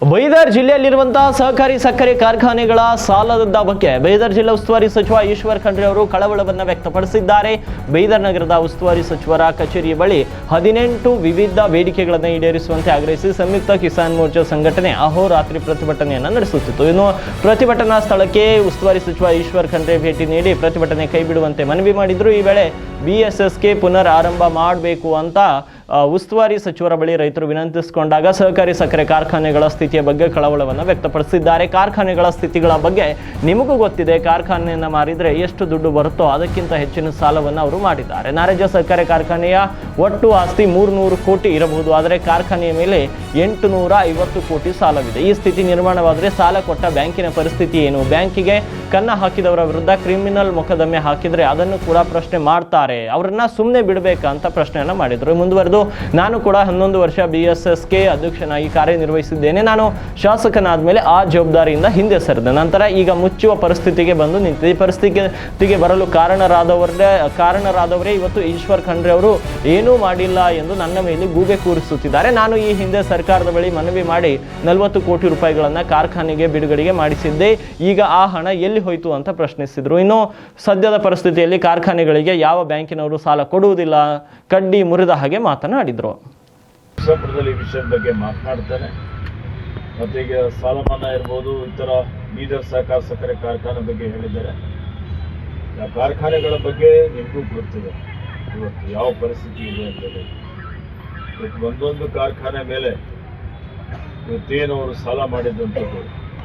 ಬೈದರ್ ಜಿಲ್ಲೆಯಲ್ಲಿರುವಂತಹ ಸಹಕಾರಿ ಸಕ್ಕರೆ ಕಾರ್ಖಾನೆಗಳ ಸಾಲದ ಬಗ್ಗೆ ಬೈದರ್ ಜಿಲ್ಲಾ ಉಸ್ತುವಾರಿ ಸಚಿವ ಈಶ್ವರ್ ಖಂಡ್ರೆ ಅವರು ಕಳವಳವನ್ನು ವ್ಯಕ್ತಪಡಿಸಿದ್ದಾರೆ. ಬೈದರ್ ನಗರದ ಉಸ್ತುವಾರಿ ಸಚಿವರ ಕಚೇರಿ ಬಳಿ ಹದಿನೆಂಟು ವಿವಿಧ ಬೇಡಿಕೆಗಳನ್ನು ಈಡೇರಿಸುವಂತೆ ಆಗ್ರಹಿಸಿ ಸಂಯುಕ್ತ ಕಿಸಾನ್ ಮೋರ್ಚಾ ಸಂಘಟನೆ ಅಹೋರಾತ್ರಿ ಪ್ರತಿಭಟನೆಯನ್ನು ನಡೆಸುತ್ತಿತ್ತು. ಇನ್ನು ಪ್ರತಿಭಟನಾ ಸ್ಥಳಕ್ಕೆ ಉಸ್ತುವಾರಿ ಸಚಿವ ಈಶ್ವರ್ ಖಂಡ್ರೆ ಭೇಟಿ ನೀಡಿ ಪ್ರತಿಭಟನೆ ಕೈಬಿಡುವಂತೆ ಮನವಿ ಮಾಡಿದ್ರು. ಈ ವೇಳೆ ಬಿಎಸ್ಎಸ್ಗೆ ಪುನರ್ ಆರಂಭ ಮಾಡಬೇಕು ಅಂತ ಉಸ್ತುವಾರಿ ಸಚಿವರ ಬಳಿ ರೈತರು ವಿನಂತಿಸಿಕೊಂಡಾಗ ಸಹಕಾರಿ ಸಕ್ಕರೆ ಕಾರ್ಖಾನೆಗಳ ಸ್ಥಿತಿಯ ಬಗ್ಗೆ ಕಳವಳವನ್ನು ವ್ಯಕ್ತಪಡಿಸಿದ್ದಾರೆ. ಕಾರ್ಖಾನೆಗಳ ಸ್ಥಿತಿಗಳ ಬಗ್ಗೆ ನಿಮಗೂ ಗೊತ್ತಿದೆ, ಕಾರ್ಖಾನೆಯನ್ನು ಮಾರಿದರೆ ಎಷ್ಟು ದುಡ್ಡು ಬರುತ್ತೋ ಅದಕ್ಕಿಂತ ಹೆಚ್ಚಿನ ಸಾಲವನ್ನು ಅವರು ಮಾಡಿದ್ದಾರೆ. ನಾರಾಜ ಸಹಕಾರಿ ಕಾರ್ಖಾನೆಯ ಒಟ್ಟು ಆಸ್ತಿ ಮೂರುನೂರು ಕೋಟಿ ಇರಬಹುದು, ಆದರೆ ಕಾರ್ಖಾನೆಯ ಮೇಲೆ ಎಂಟು ನೂರ ಐವತ್ತು ಕೋಟಿ ಸಾಲವಿದೆ. ಈ ಸ್ಥಿತಿ ನಿರ್ಮಾಣವಾದರೆ ಸಾಲ ಕೊಟ್ಟ ಬ್ಯಾಂಕಿನ ಪರಿಸ್ಥಿತಿ ಏನು? ಬ್ಯಾಂಕಿಗೆ ಕನ್ನ ಹಾಕಿದವರ ವಿರುದ್ಧ ಕ್ರಿಮಿನಲ್ ಮೊಕದ್ದಮೆ ಹಾಕಿದರೆ ಅದನ್ನು ಕೂಡ ಪ್ರಶ್ನೆ ಮಾಡ್ತಾರೆ. ಅವರನ್ನ ಸುಮ್ಮನೆ ಬಿಡಬೇಕಾ ಅಂತ ಪ್ರಶ್ನೆಯನ್ನು ಮಾಡಿದರು. ಮುಂದುವರೆದು ನಾನು ಕೂಡ ಹನ್ನೊಂದು ವರ್ಷ ಬಿ ಎಸ್ ಎಸ್ ಕೆ ಅಧ್ಯಕ್ಷನಾಗಿ ಕಾರ್ಯನಿರ್ವಹಿಸಿದ್ದೇನೆ. ನಾನು ಶಾಸಕನಾದ ಮೇಲೆ ಆ ಜವಾಬ್ದಾರಿಯಿಂದ ಹಿಂದೆ ಸರಿದೆ. ನಂತರ ಈಗ ಮುಚ್ಚುವ ಪರಿಸ್ಥಿತಿಗೆ ಬಂದು ನಿಂತಿದೆ. ಈ ಪರಿಸ್ಥಿತಿಗೆ ಬರಲು ಕಾರಣರಾದವರೇ ಕಾರಣರಾದವರೇ ಇವತ್ತು ಈಶ್ವರ್ ಖಂಡ್ರೆ ಅವರು ಏನೂ ಮಾಡಿಲ್ಲ ಎಂದು ನನ್ನ ಮೇಲೆ ಗೂಬೆ ಕೂರಿಸುತ್ತಿದ್ದಾರೆ. ನಾನು ಈ ಹಿಂದೆ ಸರ್ಕಾರದ ಬಳಿ ಮನವಿ ಮಾಡಿ ನಲವತ್ತು ಕೋಟಿ ರೂಪಾಯಿಗಳನ್ನು ಕಾರ್ಖಾನೆಗೆ, ಬಿಡುಗಡೆಗೆ ಮಾಡಿಸಿದ್ದೆ. ಈಗ ಆ ಹಣ ಎಲ್ಲಿ ಹೋಯಿತು ಅಂತ ಪ್ರಶ್ನಿಸಿದರು. ಇನ್ನು ಸದ್ಯದ ಪರಿಸ್ಥಿತಿಯಲ್ಲಿ ಕಾರ್ಖಾನೆಗಳಿಗೆ ಯಾವ ಬ್ಯಾಂಕಿನವರು ಸಾಲ ಕೊಡುವುದಿಲ್ಲ, ಕಡ್ಡಿ ಮುರಿದ ಹಾಗೆ ಮಾತನಾಡಿದರು. ಈ ವಿಷಯದ ಬಗ್ಗೆ ಮಾತನಾಡ್ತೇನೆ. ಮತ್ತೆ ಈಗ ಸಾಲ ಮನ್ನಾ ಇರ್ಬೋದು, ಇತರ ಬೀದರ್ ಸಹಕಾರ ಸಕ್ಕರೆ ಕಾರ್ಖಾನೆ ಬಗ್ಗೆ ಹೇಳಿದ್ದಾರೆ. ಆ ಕಾರ್ಖಾನೆಗಳ ಬಗ್ಗೆ ನಿಮಗೂ ಗೊತ್ತಿದೆ. ಇವತ್ತು ಯಾವ ಪರಿಸ್ಥಿತಿ ಇದೆ ಅಂತೇಳಿ ಇವತ್ತು ಒಂದೊಂದು ಕಾರ್ಖಾನೆ ಮೇಲೆ ಇವತ್ತೇನು ಅವರು ಸಾಲ ಮಾಡಿದಂಥದ್ದು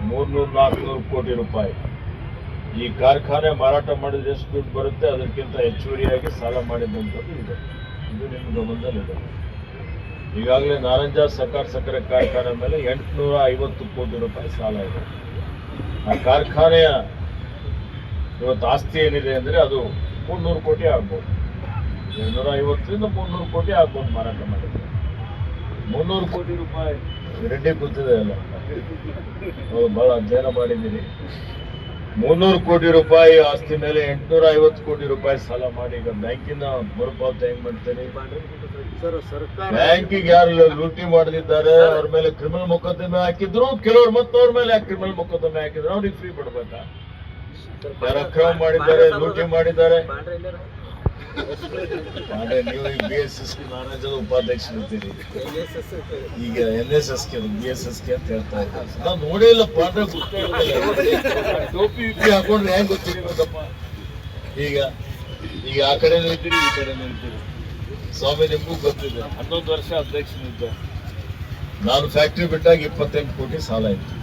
ಮೂರ್ನೂರು ನಾಲ್ಕುನೂರು ಕೋಟಿ ರೂಪಾಯಿ. ಈ ಕಾರ್ಖಾನೆ ಮಾರಾಟ ಮಾಡಿದ್ರೆ ಎಷ್ಟು ದುಡ್ಡು ಬರುತ್ತೆ? ಅದಕ್ಕಿಂತ ಹೆಚ್ಚುವರಿಯಾಗಿ ಸಾಲ ಮಾಡಿದಂಥದ್ದು ಇದೆ. ಇದು ನಿಮ್ಮ ಗಮನದಲ್ಲಿದೆ. ಈಗಾಗಲೇ ನಾರಂಜ ಸಹಕಾರ ಸಕ್ಕರೆ ಕಾರ್ಖಾನೆ ಮೇಲೆ ಎಂಟುನೂರ ಐವತ್ತು ಕೋಟಿ ರೂಪಾಯಿ ಸಾಲ ಇದೆ. ಆ ಕಾರ್ಖಾನೆಯ ಇವತ್ತು ಆಸ್ತಿ ಏನಿದೆ ಅಂದರೆ ಅದು ಮುನ್ನೂರು ಕೋಟಿ ಆಗ್ಬೋದು. ಎರಡುನೂರ ಐವತ್ತರಿಂದ ಮುನ್ನೂರು ಕೋಟಿ ಆಗ್ಬೋದು ಮಾರಾಟ ಮಾಡಿದ್ರೆ. ಮುನ್ನೂರು ಕೋಟಿ ರೂಪಾಯಿ ರೆಡ್ಡಿ ಕೂತಿದೆ ಅಲ್ಲ? ಬಹಳ ಅಧ್ಯಯನ ಮಾಡಿದ್ದೀರಿ. ಮುನ್ನೂರು ಕೋಟಿ ರೂಪಾಯಿ ಆಸ್ತಿ ಮೇಲೆ ಎಂಟುನೂರ ಐವತ್ತು ಕೋಟಿ ರೂಪಾಯಿ ಸಾಲ ಮಾಡಿ ಈಗ ಬ್ಯಾಂಕಿನ ಮರುಪಾವತಿ ಹೆಂಗ್ ಮಾಡ್ತೇನೆ? ಬ್ಯಾಂಕಿಗೆ ಯಾರು ಲೂಟಿ ಮಾಡಲಿದ್ದಾರೆ ಅವ್ರ ಮೇಲೆ ಕ್ರಿಮಿನಲ್ ಮೊಕದ್ದಮೆ ಹಾಕಿದ್ರು ಕೆಲವ್ರು ಮತ್ತೆ ಅವ್ರ ಮೇಲೆ ಯಾಕೆ ಕ್ರಿಮಿನಲ್ ಮೊಕದ್ದಮೆ ಹಾಕಿದ್ರು? ಅವ್ರಿಗೆ ಫ್ರೀ ಬಿಡ್ಬೇಕಾ? ಯಾರು ಅಕ್ರಮ ಮಾಡಿದ್ದಾರೆ ಲೂಟಿ ಮಾಡಿದ್ದಾರೆ. ಅಂದ್ರೆ ನೀವು ಬಿ ಎಸ್ ಎಸ್ ಕೆ ಉಪಾಧ್ಯಕ್ಷ ಉಪಾಧ್ಯಕ್ಷರಿದ್ದೀರಿ ಈಗ N S S K B S S K ಅಂತ ಹೇಳ್ತಾ ಇದ್ದಾರೆ. ನಾನು ನೋಡೇ ಇಲ್ಲ ಪಾಠ ಟೋಪಿ ಗಿಪಿ ಹಾಕೊಂಡ್ರೆ ಹೆಂಗ್ ಗೊತ್ತಿರಬೇಕಪ್ಪ? ಈಗ ಈಗ ಆ ಕಡೆ ಇದ್ದೀರಿ, ಈ ಕಡೆ ಇದ್ದೀರಿ. ಸ್ವಾಮಿ, ನಿಮಗೂ ಗೊತ್ತಿದೆ. ಹನ್ನೊಂದು ವರ್ಷ ಅಧ್ಯಕ್ಷನಿದ್ದೆ. ನಾನು ಫ್ಯಾಕ್ಟ್ರಿ ಬಿಟ್ಟಾಗ ಇಪ್ಪತ್ತೆಂಟು ಕೋಟಿ ಸಾಲ ಇತ್ತು.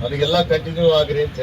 ನನಗೆಲ್ಲ ಕಂಟಿನ್ಯೂ ಆಗ್ರಿ ಅಂತ